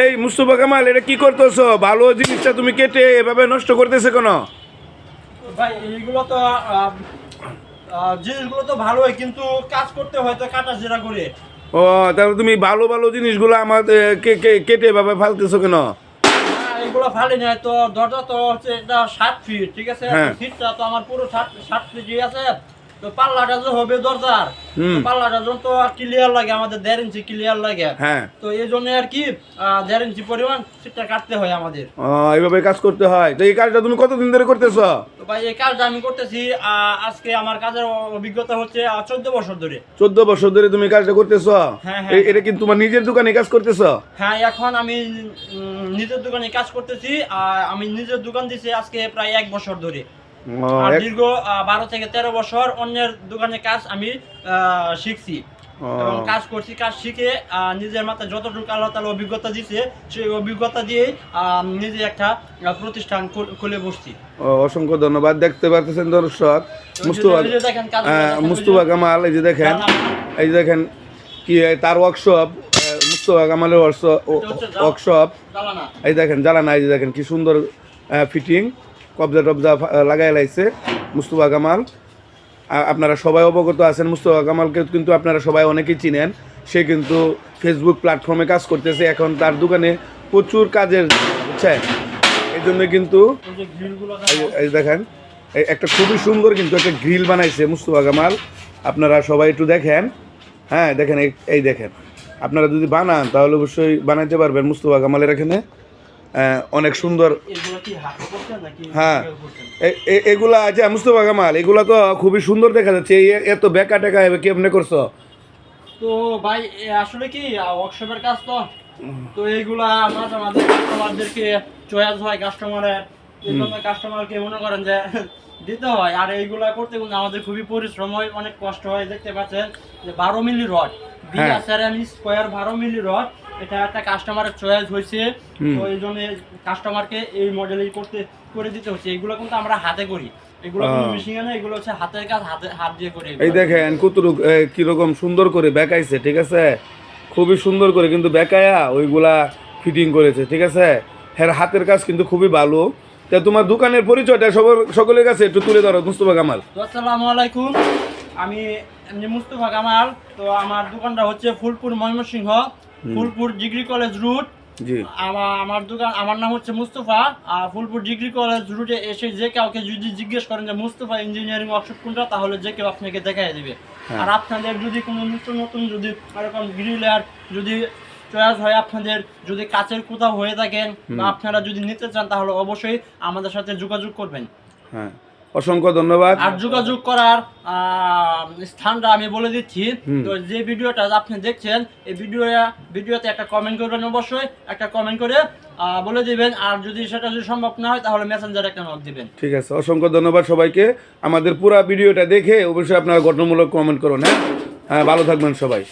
এই মুস্তফা কামাল এটা কি করতেছো? ভালো জিনিসটা তুমি কেটে এভাবে নষ্ট করতেছে কেন? ভাই এইগুলো তো জিনিসগুলো তো ভালোই কিন্তু কাজ করতে হয়তো কাটা জেরা করে। ও তাহলে তুমি ভালো ভালো জিনিসগুলো আমাদের কেটে এভাবে ফালতেছো কেন? এগুলো নয় তো দরজা তো হচ্ছে এটা ষাট ফিট ঠিক আছে? হ্যাঁ। ফিটটা তো আমার পুরো ষাট ষাট ফিট আছে। তো পাল্লাটা যে হবে দরজার হুম। পাল্লাটা যখন তো ক্লিয়ার লাগে আমাদের দেড় ইঞ্চি ক্লিয়ার লাগে। হ্যাঁ। তো এই জন্য আর কি আহ, দেড় ইঞ্চি পরিমাণ সেটা কাটতে হয় আমাদের। এইভাবে কাজ করতে হয়। তো এই কাজটা তুমি কতদিন ধরে করতেছো? তো ভাই এই কাজটা আমি করতেছি আজকে আমার কাজের অভিজ্ঞতা হচ্ছে চোদ্দ বছর ধরে। চোদ্দ বছর ধরে তুমি কাজটা করতেছো? হ্যাঁ, হ্যাঁ, এটা কি তোমার নিজের দোকানে কাজ করতেছো? হ্যাঁ এখন আমি নিজের দোকানে কাজ করতেছি আর আমি নিজের দোকান দিছি আজকে প্রায় এক বছর ধরে। আর দীর্ঘ বারো থেকে তেরো বছর অন্যের দোকানে কাজ আমি শিখছি। এবং কাজ করছি কাজ শিখে নিজের মাথায় যতটুকু আল্লাহ তালা অভিজ্ঞতা দিছে সেই অভিজ্ঞতা আহ, নিজে একটা প্রতিষ্ঠান খুলে বসছি। অসংখ্য ধন্যবাদ। দেখতে পারতেছেন দর্শক। তো মুস্তফা এই যে দেখেন কাজ আহ, মুস্তফা কামাল এই যে দেখেন। এই যে দেখেন কি তার ওয়ার্কশপ মুস্তফা কামালের ওয়ার্কশপ এই দেখেন জ্বালানা এই যে দেখেন কি সুন্দর ফিটিং কবজা টবজা লাগাই লাইছে মুস্তফা কামাল। আপনারা সবাই অবগত আছেন মুস্তফা কামালকে কিন্তু আপনারা সবাই অনেকেই চিনেন। সে কিন্তু ফেসবুক প্ল্যাটফর্মে কাজ করতেছে এখন তার দোকানে প্রচুর কাজের বুঝছেন এই জন্য কিন্তু দেখেন এই একটা খুবই সুন্দর কিন্তু একটা গ্রিল বানাইছে মুস্তফা কামাল। আপনারা সবাই একটু দেখেন। হ্যাঁ দেখেন এই- এই দেখেন। আপনারা যদি বানান তাহলে অবশ্যই বানাইতে পারবেন মুস্তফা কামালের এখানে। অনেক সুন্দর। হ্যাঁ। এগুলা আছে মুস্তফা কামাল এগুলা তো খুবই সুন্দর দেখা যাচ্ছে। এত বেকা টেকা এবার কেমনে করছ? তো ভাই আসলে কি ওয়ার্কশপের কাজ তো। তো এইগুলা মাঝে মাঝে কাস্টমারদেরকে চয়েস হয় কাস্টমারের কাস্টমারকে মনে করেন যে দিতে হয়। আর এইগুলা করতে কিন্তু আমাদের খুবই পরিশ্রম হয় অনেক কষ্ট হয়। দেখতে পাচ্ছেন যে বারো মিলি রড। সেরামিক স্কোয়ার বারো মিলি রড এটা একটা কাস্টমারের চয়েস হয়েছে। তো এই জন্য কাস্টমারকে এই মডেলই করতে করে দিতে হচ্ছে। এগুলো কিন্তু আমরা হাতে করি। এগুলো মেশিনে না এগুলো হচ্ছে হাতের কাজ হাতে হাত দিয়ে করি এই দেখেন কুতুরু কীরকম সুন্দর করে বেকাইছে ঠিক আছে? খুবই সুন্দর করে কিন্তু বেকায়া ওইগুলা ফিটিং করেছে ঠিক আছে? হ্যাঁ হাতের কাজ কিন্তু খুবই ভালো। তা তোমার দোকানের পরিচয়টা সবার সকলের কাছে একটু তুলে ধরো মুস্তফা কামাল। আসসালামু আলাইকুম। আমি মুস্তফা কামাল। তো আমার দোকানটা হচ্ছে Phulpur Mymensingh. Phulpur degree college route. জি। আমার আমার দোকান আমার নাম হচ্ছে মুস্তফা। আর ফুলপুর ডিগ্রি কলেজ রুটে এসে যে কাউকে যদি জিজ্ঞেস করেন যে মুস্তফা ইঞ্জিনিয়ারিং ওয়ার্কশপ কোনটা? তাহলে যে কেউ আপনাকে দেখাই দেবে। হ্যাঁ। আর আপনাদের যদি কোনো নতুন নতুন যদি এরকম গ্রিলার যদি চয়েস হয় আপনাদের যদি কাছের কোথাও হয়ে থাকেন বা আপনারা যদি নিতে চান তাহলে অবশ্যই আমাদের সাথে যোগাযোগ করবেন। হ্যাঁ। অসংখ্য ধন্যবাদ। আর যোগাযোগ করার আহ, স্থানটা আমি বলে দিচ্ছি। তো যে ভিডিওটা আপনি দেখছেন এই ভিডিও ভিডিওতে একটা কমেন্ট করবেন অবশ্যই একটা কমেন্ট করে বলে দিবেন। আর যদি সেটা যদি সম্ভব না হয় তাহলে মেসেঞ্জারে একটা নক দিবেন। ঠিক আছে অসংখ্য ধন্যবাদ সবাইকে। আমাদের পুরো ভিডিওটা দেখে অবশ্যই আপনারা গঠনমূলক কমেন্ট করুন হ্যাঁ? হ্যাঁ ভালো থাকবেন সবাই।